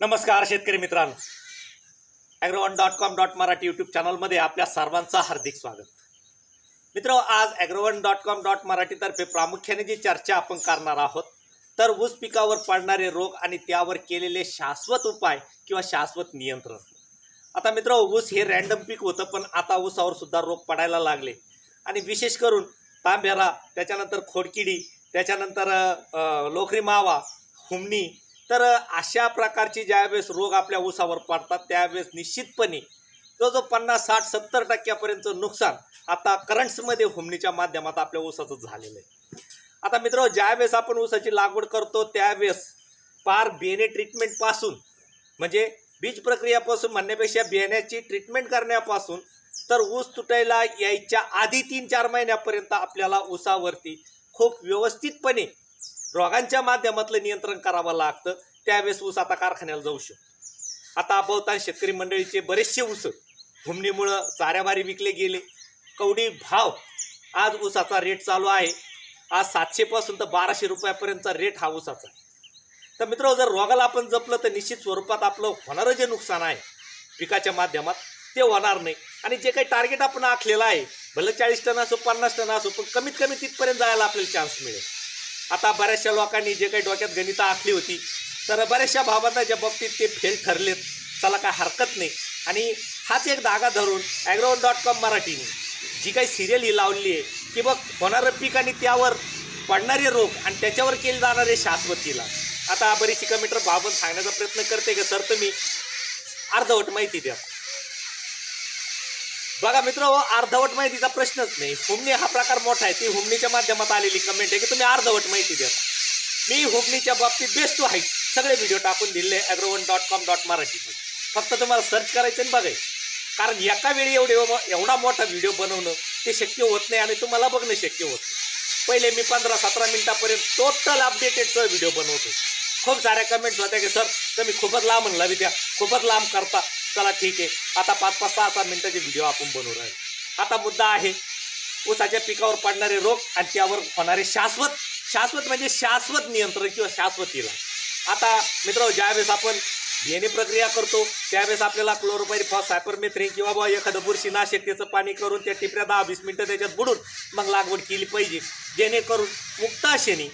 नमस्कार शेतकरी मित्रांनो. Agrowon dot com dot Marathi YouTube चॅनलमध्ये आपल्या सर्वांचं हार्दिक स्वागत. मित्र आज ॲग्रोवन डॉट कॉम डॉट मराठीतर्फे प्रामुख्याने जी चर्चा आपण करणार आहोत तर ऊस पिकावर पडणारे रोग आणि त्यावर केलेले शाश्वत उपाय किंवा शाश्वत नियंत्रण. आता मित्र ऊस हे रँडम पीक होतं पण आता ऊसावर सुद्धा रोग पडायला लागले. आणि विशेष करून तांब्यारा त्याच्यानंतर खोडकिडी त्याच्यानंतर लोखरी लोकरी मावा हुमणी तर अशा प्रकारची ज्यावेळेस रोग आपल्या ऊसावर पडतात त्यावेळेस निश्चितपणे तो जो पन्नास साठ सत्तर टक्क्यापर्यंतचं नुकसान आता करंट्समध्ये होमणीच्या माध्यमात आपल्या ऊसाचं झालेलं आहे. आता मित्र ज्यावेळेस आपण ऊसाची लागवड करतो त्यावेळेस पार बियाणे ट्रीटमेंटपासून म्हणजे बीज प्रक्रियापासून म्हणण्यापेक्षा बियाण्याची ट्रीटमेंट करण्यापासून तर ऊस तुटायला यायच्या आधी तीन चार महिन्यापर्यंत आपल्याला ऊसावरती खूप व्यवस्थितपणे रोगांच्या माध्यमातलं नियंत्रण करावं लागतं. त्यावेळेस ऊस आता कारखान्याला जाऊ शकतो. आता बहुतांश शेतकरी मंडळीचे बरेचसे ऊस घुमणीमुळं चाऱ्याबारी विकले गेले. कवडी भाव आज ऊसाचा रेट चालू आहे. आज सातशेपासून तर बाराशे रुपयापर्यंतचा रेट हा ऊसाचा तर मित्र जर रोगाला आपण जपलं तर निश्चित स्वरूपात आपलं होणारं जे नुकसान आहे पिकाच्या माध्यमात ते होणार नाही. आणि जे काही टार्गेट आपण आखलेलं आहे भलं चाळीस टन असो पन्नास टन असो पण कमीत कमी तिथपर्यंत जायला आपल्याला चान्स मिळेल. आता बऱ्याचशा लोकांनी जे काही डोक्यात गणितं आखली होती तर बऱ्याचशा भावांच्या बाबतीत ते फेल ठरलेत त्याला काय हरकत नाही. आणि हाच एक धागा धरून ॲग्रोवन डॉट कॉम मराठीने जी काही सिरियल ही लावली आहे की बघ होणारं पीक आणि त्यावर पडणारे रोग आणि त्याच्यावर केले जाणारे शाश्वत आता बरीचशी कमेंटर बाबत सांगण्याचा प्रयत्न करते का सर तुम्ही? अर्धवट माहिती द्या. बघा मित्र हो, अर्धवट माहितीचा प्रश्नच नाही. हुमणी हा प्रकार मोठा आहे. ती हुमणीच्या माध्यमात आलेली कमेंट आहे की तुम्ही अर्धवट माहिती द्या मी हुमणीच्या बाबतीत बेस्ट टू हाईट सगळे व्हिडिओ टाकून दिले ॲग्रोवन डॉट कॉम डॉट मराठीमध्ये फक्त तुम्हाला सर्च करायचं आणि बघायचं. कारण एका वेळी एवढे एवढा मोठा व्हिडिओ बनवणं ते शक्य होत नाही आणि तुम्हाला बघणं शक्य होत नाही. पहिले मी पंधरा सतरा मिनिटापर्यंत टोटल अपडेटेडचा व्हिडिओ बनवतो खूप साऱ्या कमेंट्स होत्या की सर तुम्ही खूपच लांब म्हणला द्या खूपच लांब करता. चला ठीक आहे. आता पाच पाच सहा सहा मिनिटाचे व्हिडिओ आपण बनवून आहे आता मुद्दा आहे ऊसाच्या पिकावर पडणारे रोग आणि त्यावर होणारे शाश्वत शाश्वत म्हणजे शाश्वत नियंत्रण किंवा शाश्वत इलाज आता मित्र ज्यावेळेस आपण बियाणे प्रक्रिया करतो त्यावेळेस आपल्याला क्लोरोपायरिफॉस सायपरमेथ्रिन किंवा बा एखादं बुरशीनाशक त्याचं पाणी करून त्या टिपऱ्या दहा वीस मिनटं त्याच्यात बुडून मग लागवड केली पाहिजे. जेणेकरून मुक्ताशेने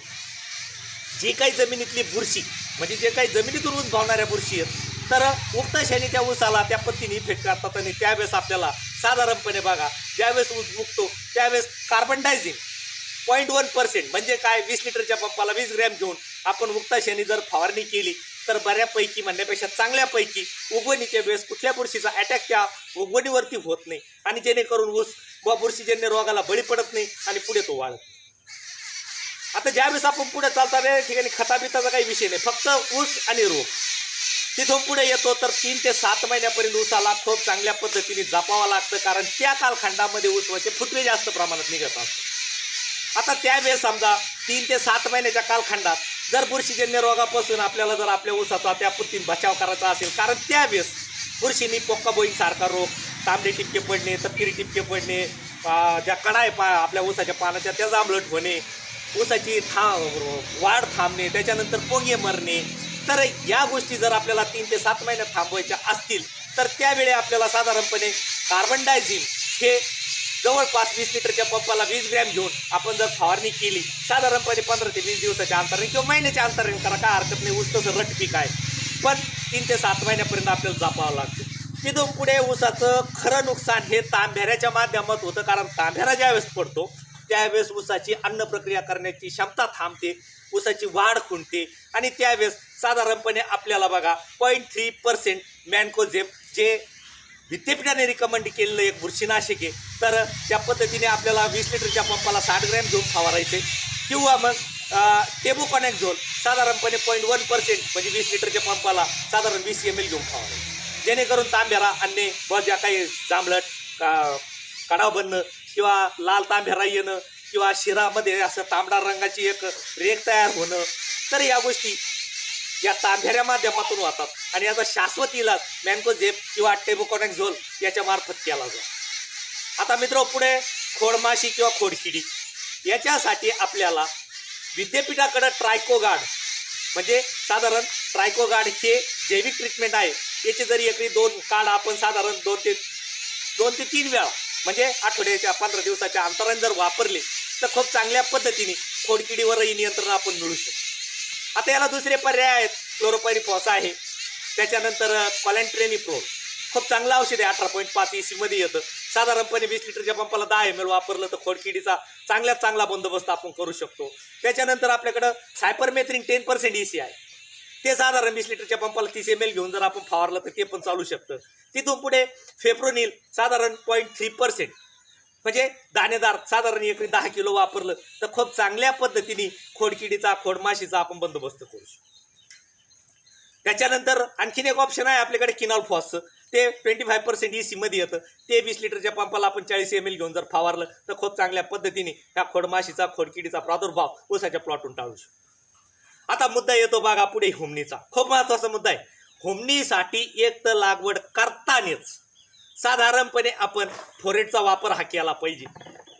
जी काही जमिनीतली बुरशी म्हणजे जे काही जमिनीतून उद्भवणाऱ्या बुरशी आहेत तर उक्ताशाने त्या ऊसाला त्या पद्धतीने इफेक्ट करतात आणि त्यावेळेस आपल्याला साधारणपणे बघा ज्यावेळेस ऊस मुकतो त्यावेळेस कार्बन डायझिंग पॉईंट वन पर्सेंट म्हणजे काय? वीस लिटरच्या पंपाला वीस ग्रॅम घेऊन आपण मुक्ताशाने जर फवारणी केली तर बऱ्यापैकी म्हणण्यापेक्षा चांगल्यापैकी उगवणीच्या वेळेस कुठल्या बुरशीचा अटॅक त्या उगवणीवरती होत नाही आणि जेणेकरून ऊस व बुरशीजन्य रोगाला बळी पडत नाही आणि पुढे तो वाढत नाही. आता ज्यावेळेस आपण पुढे चालता या ठिकाणी खताबिताचा काही विषय नाही. फक्त ऊस आणि रोग. तिथून पुढे येतो तर तीन ते सात महिन्यापर्यंत ऊसाला खूप चांगल्या पद्धतीने जपावं लागतं कारण त्या कालखंडामध्ये ऊसवाचे फुटवे जास्त प्रमाणात निघत असतात. आता त्यावेळेस समजा तीन ते सात महिन्याच्या कालखंडात जर बुरशीजन्य रोगापासून आपल्याला जर आपल्या ऊसाचा त्या पद्धतीने बचाव करायचा असेल कारण त्यावेळेस बुरशीनी पोक्का सारखा रोग तांबडे टिपके पडणे तपकिरी टिपके पडणे ज्या कडा आहे पा आपल्या ऊसाच्या पानाच्या त्या जांभळट होणे ऊसाची था वाढ थांबणे त्याच्यानंतर पोंगे मरणे तर या गोष्टी जर आपल्याला तीन ते सात महिन्यात थांबवायच्या असतील तर त्यावेळी आपल्याला साधारणपणे कार्बन डायझिन हे जवळपास वीस लिटरच्या पंपाला वीस ग्रॅम घेऊन आपण जर फवारणी केली साधारणपणे पंधरा ते वीस दिवसाच्या अंतराने किंवा महिन्याच्या अंतराने करा काय हरकत नाही ऊस तसं रट पीक आहे. पण तीन ते सात महिन्यापर्यंत आपल्याला जपावं लागतं. तिथून पुढे ऊसाचं खरं नुकसान हे तांब्याऱ्याच्या माध्यमात होतं कारण तांब्यारा ज्यावेळेस पडतो त्यावेळेस ऊसाची अन्न प्रक्रिया करण्याची क्षमता थांबते ऊसाची वाढ खुंटते आणि त्यावेळेस साधारणपणे आपल्याला बघा पॉईंट थ्री पर्सेंट मॅनकोझेप जे विद्यापीठाने रिकमेंड केलेलं एक बुरशीनाशिक आहे. तर त्या पद्धतीने आपल्याला वीस लिटरच्या पंपाला साठ ग्रॅम घेऊन फवारायचे किंवा मग टेबुकॉनेक झोन साधारणपणे पॉईंट वन पर्सेंट म्हणजे वीस लिटरच्या पंपाला साधारण वीस एम एल घेऊन फवारायचे. जेणेकरून तांब्याला अन्य व ज्या काही जांभळट का कडाव बनणं किंवा लाल तांब्यारा येणं किंवा शिरामध्ये असं तांबडा रंगाची एक रेख तयार होणं तर या गोष्टी या तांब्याऱ्या माध्यमातून होतात. आणि याचा शाश्वत इलाज मॅन्कोझेप किंवा टेबोकॉनॅक झोल याच्या मार्फत केला जातो. आता मित्र पुढे खोडमाशी किंवा खोडकिडी याच्यासाठी आपल्याला विद्यापीठाकडं ट्रायकोगार्ड म्हणजे साधारण ट्रायकोगार्ड हे जैविक ट्रीटमेंट आहे. याचे जरी एकरी दोन काढ आपण साधारण दोन ते दोन ते तीन वेळा म्हणजे आठवड्याच्या पंधरा दिवसाच्या अंतराने जर वापरले तर खूप चांगल्या पद्धतीने खोडकिडीवरही नियंत्रण आपण मिळू शकतो. आता याला दुसरे पर्याय आहेत. क्लोरोपायरिफॉस आहे. त्याच्यानंतर कॉलॅन्ट्रेनी प्रो खूप चांगलं औषध आहे. अठरा पॉईंट पाच ई सीमध्ये येतं. साधारणपणे वीस लिटरच्या पंपाला दहा एम एल वापरलं तर खोडकिडीचा चांगल्यात चांगला बंदोबस्त आपण करू शकतो. त्याच्यानंतर आपल्याकडं cypermethrin ten percent E C आहे. ते साधारण वीस लिटरच्या पंपाला तीस एम एल घेऊन जर आपण फवारलं तर ते पण चालू शकतं. तिथून पुढे फेप्रोनिल साधारण पॉईंट थ्री पर्सेंट म्हणजे दाणेदार साधारण एकरी दहा किलो वापरलं तर खूप चांगल्या पद्धतीने खोडकिडीचा खोडमाशीचा आपण बंदोबस्त करू शकतो. त्याच्यानंतर आणखीन एक ऑप्शन आहे आपल्याकडे किनॉल फॉसचं ते ट्वेंटी फाय पर्सेंट ई सीमध्ये येतं. ते वीस लिटरच्या पंपाला आपण चाळीस एम एल घेऊन जर फवारलं तर खूप चांगल्या पद्धतीने ह्या खोडमाशीचा खोडकिडीचा प्रादुर्भाव ऊसाच्या प्लॉटून टाळू शकतो. आता मुद्दा येतो बघा पुढे हुमणीचा. खूप महत्त्वाचा मुद्दा आहे. हुमणीसाठी एक तर लागवड करतानाच साधारणपणे आपण फोरेटचा वापर हा केला पाहिजे.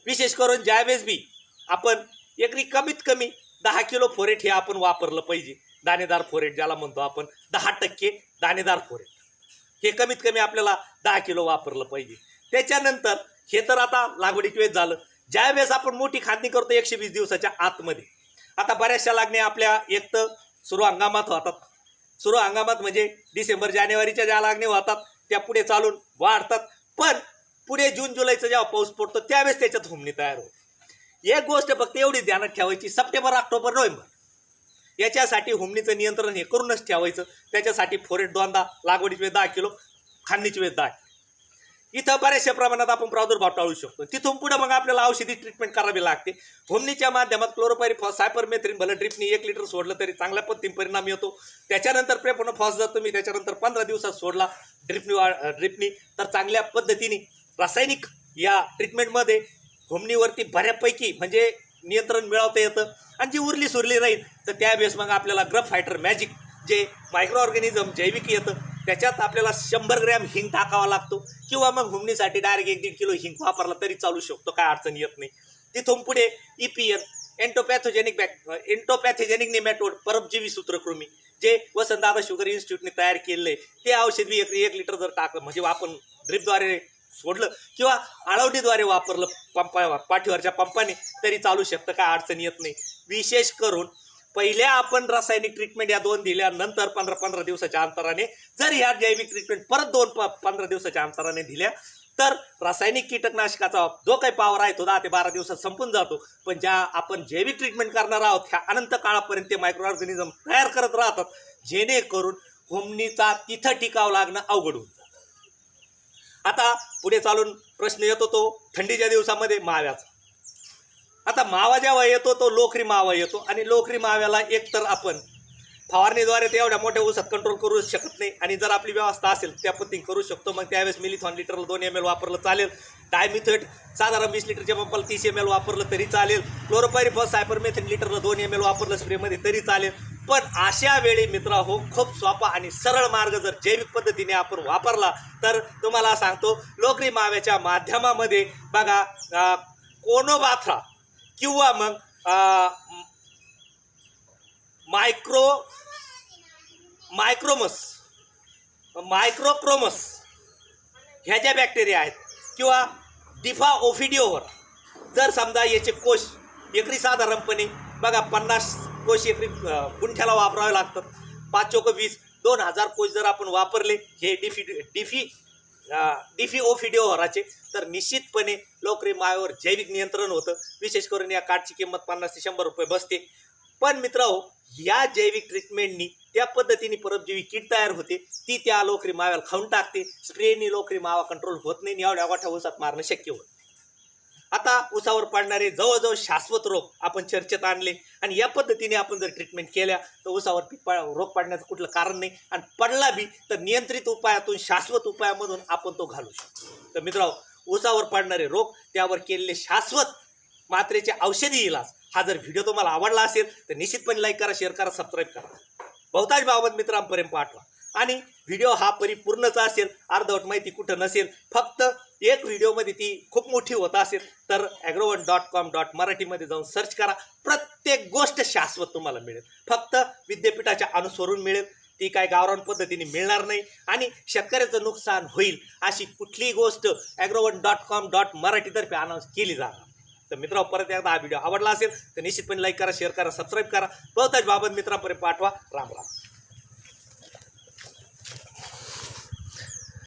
विशेष करून ज्यावेळेस बी आपण एकरी कमीत कमी दहा किलो फोरेट हे आपण वापरलं पाहिजे. दाणेदार फोरेट ज्याला म्हणतो आपण दहा टक्के दाणेदार फोरेट. हे कमीत कमी आपल्याला दहा किलो वापरलं पाहिजे. त्याच्यानंतर हे तर आता लागवडीची वेळ झालं. ज्यावेळेस आपण मोठी खांदणी करतो एकशे वीस दिवसाच्या आतमध्ये. आता बऱ्याचशा लागण्या आपल्या एक तर सुरू हंगामात होतात. सुरू हंगामात म्हणजे डिसेंबर जानेवारीच्या ज्या लागण्या होतात त्या पुढे चालून वाढतात. पण पुढे जून जुलैचा जेव्हा पाऊस पडतो त्यावेळेस त्याच्यात हुमणी तयार होते. एक गोष्ट फक्त एवढी ध्यानात ठेवायची सप्टेंबर ऑक्टोबर नोव्हेंबर. याच्यासाठी हुमणीचं नियंत्रण हे करूनच ठेवायचं. त्याच्यासाठी फोरेट दोनदा लागवडीची वेळ दहा किलो खांदीची वेळ दहा इथं बऱ्याचशा प्रमाणात आपण प्रादुर्भाव टाळू शकतो. तिथून पुढे मग आपल्याला औषधी ट्रीटमेंट करावी लागते. होमनीच्या माध्यमात क्लोरोपायरिफॉस सायपरमेथ्रिन भलं ड्रिपनी एक लिटर सोडलं तरी चांगल्या पद्धतीने परिणाम येतो. त्याच्यानंतर प्रेपोनोफॉस जर तुम्ही त्याच्यानंतर पंधरा दिवसात सोडला ड्रिपनी वा ड्रिपनी तर चांगल्या पद्धतीने रासायनिक या ट्रीटमेंटमध्ये होमनीवरती बऱ्यापैकी म्हणजे नियंत्रण मिळवता येतं. आणि जी उरली सुरली राहील तर त्यावेळेस मग आपल्याला ग्रफ फायटर मॅजिक जे मायक्रो ऑर्गॅनिझम जैविक येतं त्याच्यात आपल्याला शंभर ग्रॅम हिंग टाकावा लागतो. किंवा मग हुमणीसाठी डायरेक्ट एक दीड किलो हिंग वापरला तरी चालू शकतो काय अडचण येत नाही. तिथून पुढे E E P N entomopathogenic back एन्टोपॅथोजेनिक nematode परबजीवी सूत्रकृमी जे वसंतदादा शुगर इन्स्टिट्यूटने तयार केलेलं आहे. ते औषध बी एक एक लिटर जर टाकलं म्हणजे आपण ड्रिपद्वारे सोडलं किंवा आळवडीद्वारे वापरलं पंपा पाठीवरच्या पंपाने तरी चालू शकतं काय अडचण येत नाही. विशेष करून पहिल्या आपण रासायनिक ट्रीटमेंट या दोन दिल्यानंतर पंधरा पंधरा दिवसाच्या अंतराने जर ह्या जैविक ट्रीटमेंट परत दोन प पंधरा दिवसाच्या अंतराने दिल्या तर रासायनिक कीटकनाशकाचा जो काही पावर आहे तो दहा ते बारा दिवसात संपून जातो. पण ज्या आपण जैविक ट्रीटमेंट करणार आहोत ह्या अनंत काळापर्यंत ते मायक्रो ऑर्गॅनिझम तयार करत राहतात जेणेकरून होमनीचा तिथं टिकाव लागणं अवघड होऊन जातं. आता पुढे चालून प्रश्न येतो तो थंडीच्या दिवसामध्ये माव्याचा आता मावा जेव्हा येतो तो लोखरी मावा येतो. आणि लोखरी माव्याला एकतर आपण फवारणीद्वारे ते एवढ्या मोठ्या ऊसात कंट्रोल करू शकत नाही. आणि जर आपली व्यवस्था असेल त्या पद्धतीने करू शकतो. मग त्यावेळेस मिलिथॉन लिटरला दोन एम एल वापरलं चालेल. डायमिथेट साधारण वीस लिटरच्या पंपाला तीस एम एल वापरलं तरी चालेल. क्लोरोपायरिफॉस सायपरमेथिन लिटरला दोन एम एल वापरलं स्प्रेमध्ये तरी चालेल. पण अशा वेळी मित्रा हो खूप सोपा आणि सरळ मार्ग जर जैविक पद्धतीने आपण वापरला तर तुम्हाला सांगतो लोकरी माव्याच्या माध्यमामध्ये बघा कोनोबाथ्रा किंवा मग मायक्रो मायक्रोमस मायक्रोक्रोमस ह्या ज्या बॅक्टेरिया आहेत किंवा डिफा ओफिडिओवर जर समजा याचे कोश एकरी साधारणपणे बघा पन्नास कोश एकरी गुंठ्याला वापरावे लागतात. पाच चोक वीस दोन हजार कोश जर आपण वापरले हे डिफी डिफी डी डिफी ओफिडिओवराचे तर निश्चितपणे लोकरी मायावर जैविक नियंत्रण होतं. विशेष करून या कार्डची किंमत पन्नास ते शंभर रुपये बसते. पण मित्रांनो या जैविक ट्रीटमेंटनी त्या पद्धतीने परबजीवी किट तयार होते. ती त्या लोकरी माव्याला खाऊन टाकते. स्प्रेनी लोकरी मावा कंट्रोल होत नाही आणि एवढ्या मोठ्या ऊसात मारणं शक्य होतं आता उसावर पडणारे जवळजवळ शाश्वत रोग आपण चर्चेत आणले. आणि या पद्धतीने आपण जर ट्रीटमेंट केल्या तर उसावर पीक पा- रोग पाडण्याचं कुठलं कारण नाही. आणि पडला बी तर नियंत्रित उपायातून शाश्वत उपायामधून आपण तो घालू शकतो. तर मित्रांनो उसावर पडणारे रोग त्यावर केलेले शाश्वत मात्रेचे औषधी इलाज हा जर व्हिडिओ तुम्हाला आवडला असेल तर निश्चितपणे लाईक करा शेअर करा सबस्क्राईब करा. बहुतांश बाबत मित्रांपर्यंत पाठवा. आणि व्हिडिओ हा परिपूर्णचा असेल अर्धवट माहिती कुठं नसेल फक्त एक व्हिडिओमध्ये ती खूप मोठी होत असेल तर ॲग्रोवन डॉट कॉम डॉट मराठीमध्ये जाऊन सर्च करा. प्रत्येक गोष्ट शाश्वत तुम्हाला मिळेल. फक्त विद्यापीठाच्या अनुसरून मिळेल. ती काय गावरान पद्धतीने मिळणार नाही आणि शेतकऱ्याचं नुकसान होईल अशी कुठलीही गोष्ट ॲग्रोवन डॉट कॉम डॉट मराठीतर्फे अनाऊन्स केली जाणार. तर मित्र परत एकदा हा व्हिडिओ आवडला असेल तर निश्चितपणे लाईक करा शेअर करा सबस्क्राईब करा. बहुतांश बाबत मित्रांपर्यंत पाठवा. राम राम.